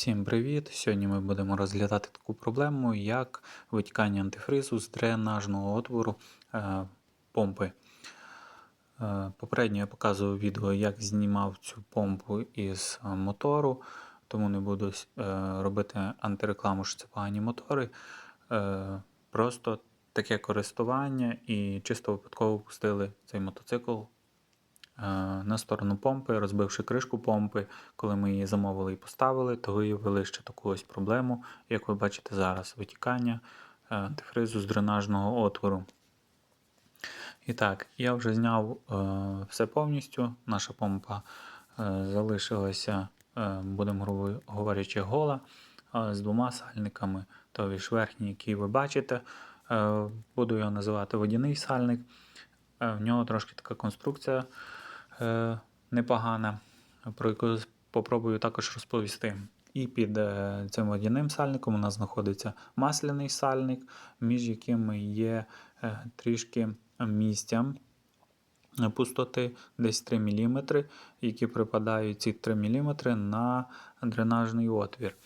Всім привіт! Сьогодні ми будемо розглядати таку проблему, як витікання антифризу з дренажного отвору е, помпи. Е, попередньо я показував відео, як знімав цю помпу із мотору, тому не буду е, робити антирекламу, що це погані мотори. Е, просто таке користування і чисто випадково пустили цей мотоцикл на сторону помпи, розбивши кришку помпи. Коли ми її замовили і поставили, то виявили ще таку ось проблему, як ви бачите зараз, витікання е, антифризу з дренажного отвору. І так, я вже зняв е, все повністю. Наша помпа е, залишилася, е, будемо говорячи, гола е, з двома сальниками. Тобто ж верхній, який ви бачите, е, буду його називати водяний сальник. Е, в нього трошки така конструкція е, непогана, про яку попробую також розповісти. І під е, цим водяним сальником у нас знаходиться масляний сальник, між якими є е, трішки місця е, пустоти, десь 3 мм, які припадають ці 3 мм на дренажний отвір,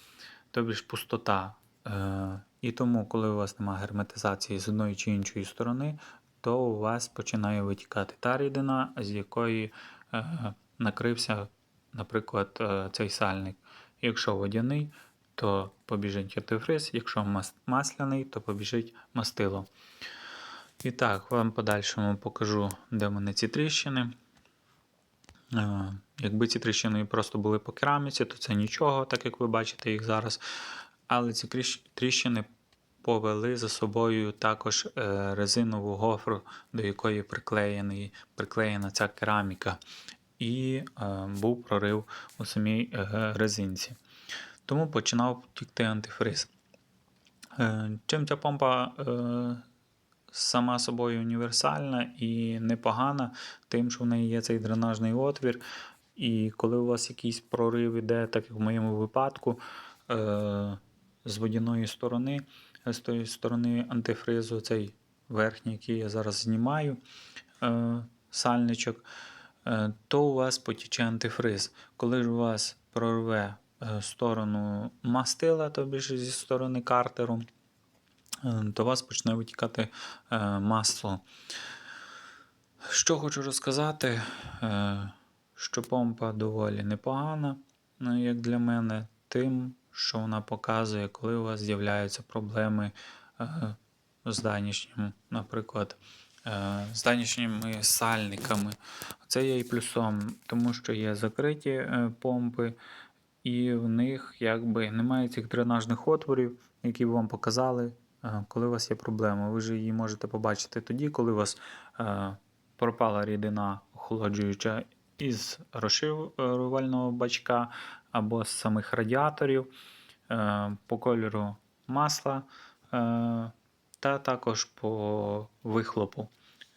тобто ж пустота. Е, І тому, коли у вас немає герметизації з одної чи іншої сторони, то у вас починає витікати та рідина, з якої е, накрився, наприклад, е, цей сальник. Якщо водяний, то побіжить антифриз, якщо мас- масляний, то побіжить мастило. І так, вам подальшому покажу, де в мене ці тріщини. Е, Якби ці тріщини просто були по кераміці, то це нічого, так як ви бачите їх зараз. Але ці тріщини повели за собою також е, резинову гофру, до якої приклеєний, приклеєна ця кераміка. І е, був прорив у самій е, резинці. Тому починав тікти антифриз. Чим ця помпа сама собою універсальна і непогана, тим, що в неї є цей дренажний отвір. І коли у вас якийсь прорив іде, так як в моєму випадку, з водяної сторони, з тої сторони антифризу, цей верхній, який я зараз знімаю, е, сальничок, е, то у вас потіче антифриз. Коли ж у вас прорве е, сторону мастила, тобі ж зі сторони картеру, е, то у вас почне витікати е, масло. Що хочу розказати, е, що помпа доволі непогана, як для мене, тим, що вона показує, коли у вас з'являються проблеми е, з данішнім, наприклад, е, з данішніми сальниками. Це є і плюсом, тому що є закриті е, помпи, і в них якби немає цих дренажних отворів, які б вам показали, коли у вас є проблема. Ви ж її можете побачити тоді, коли у вас пропала рідина охолоджуюча із розширювального бачка або з самих радіаторів, е, по кольору масла е, та також по вихлопу.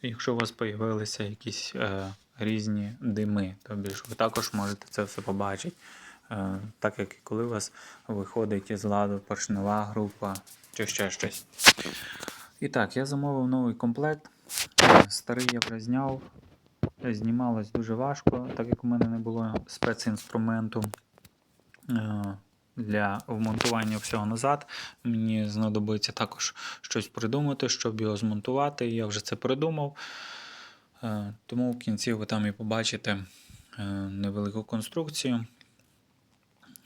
Якщо у вас з'явилися якісь е, різні дими, тобі ж ви також можете це все побачити. Так як і коли у вас виходить із ладу поршнева група чи ще щось. І так, я замовив новий комплект. Старий я вже зняв. Знімалось дуже важко, так як у мене не було спецінструменту для вмонтування всього назад. Мені знадобиться також щось придумати, щоб його змонтувати. Я вже це придумав. Е, Тому в кінці ви там і побачите е, невелику конструкцію,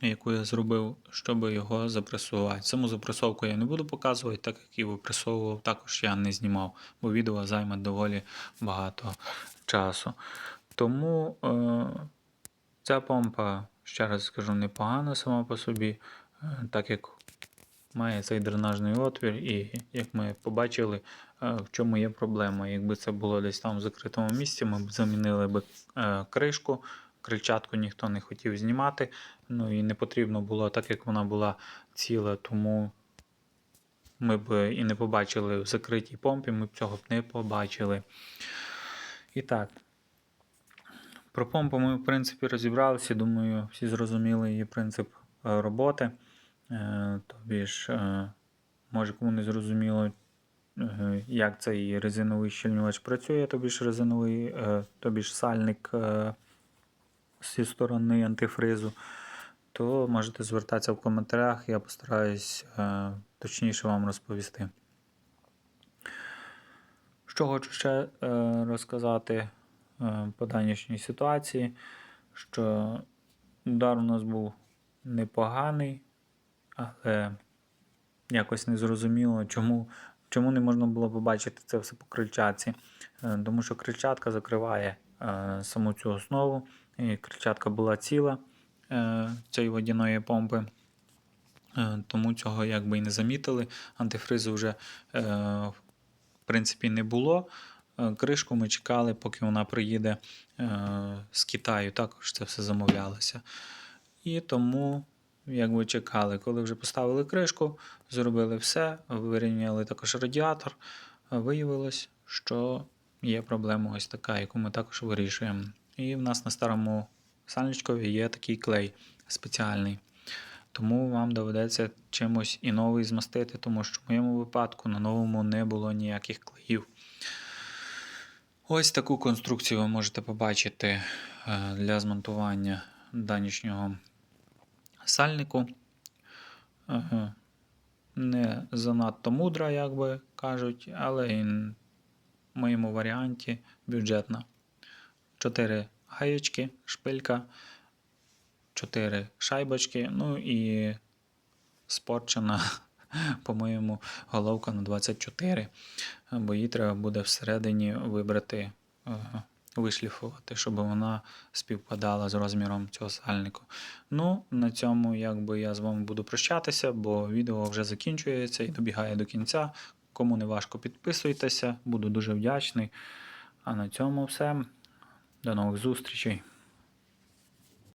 яку я зробив, щоб його запресувати. Саму запресовку я не буду показувати, так як і випресовував, також я не знімав, бо відео займе доволі багато часу. Тому е, ця помпа, ще раз скажу, непогана сама по собі, е, так як має цей дренажний отвір, і як ми побачили, е, в чому є проблема. Якби це було десь там в закритому місці, ми б замінили б е, кришку. Крильчатку ніхто не хотів знімати, ну і не потрібно було, так як вона була ціла, тому ми б і не побачили в закритій помпі, ми б цього б не побачили. І так, про помпу ми, в принципі, розібралися. Думаю, всі зрозуміли її принцип е, роботи. Е, Тобі ж, е, може, кому не зрозуміло, як цей резиновий щільнювач працює, тобі ж резиновий, тобі ж сальник зі сторони антифризу, то можете звертатися в коментарях, я постараюсь точніше вам розповісти. Що хочу ще розказати по данішній ситуації, що удар у нас був непоганий, але якось не зрозуміло, чому, чому не можна було побачити це все по крильчатці. Е, Тому що крильчатка закриває е, саму цю основу, і крильчатка була ціла е, цієї водяної помпи. Е, Тому цього якби і не замітили. Антифризу вже е, в принципі не було. Е, Кришку ми чекали, поки вона приїде е, з Китаю. Також це все замовлялося. І тому, якби чекали, коли вже поставили кришку, зробили все, вирівняли також радіатор. Виявилось, що є проблема ось така, яку ми також вирішуємо. І в нас на старому сальничкові є такий клей спеціальний. Тому вам доведеться чимось і новий змастити, тому що в моєму випадку на новому не було ніяких клеїв. Ось таку конструкцію ви можете побачити е, для змонтування данішнього сальнику. Не занадто мудра, як би кажуть, але і в моєму варіанті бюджетна. 4 гаєчки, шпилька, 4 шайбочки, ну і спорчена, по-моєму, головка на 24, бо її треба буде всередині вибрати, е, вишліфувати, щоб вона співпадала з розміром цього сальнику. Ну, на цьому якби я з вами буду прощатися, бо відео вже закінчується і добігає до кінця. Кому не важко, підписуйтеся, буду дуже вдячний. А на цьому все. До нових зустрічей.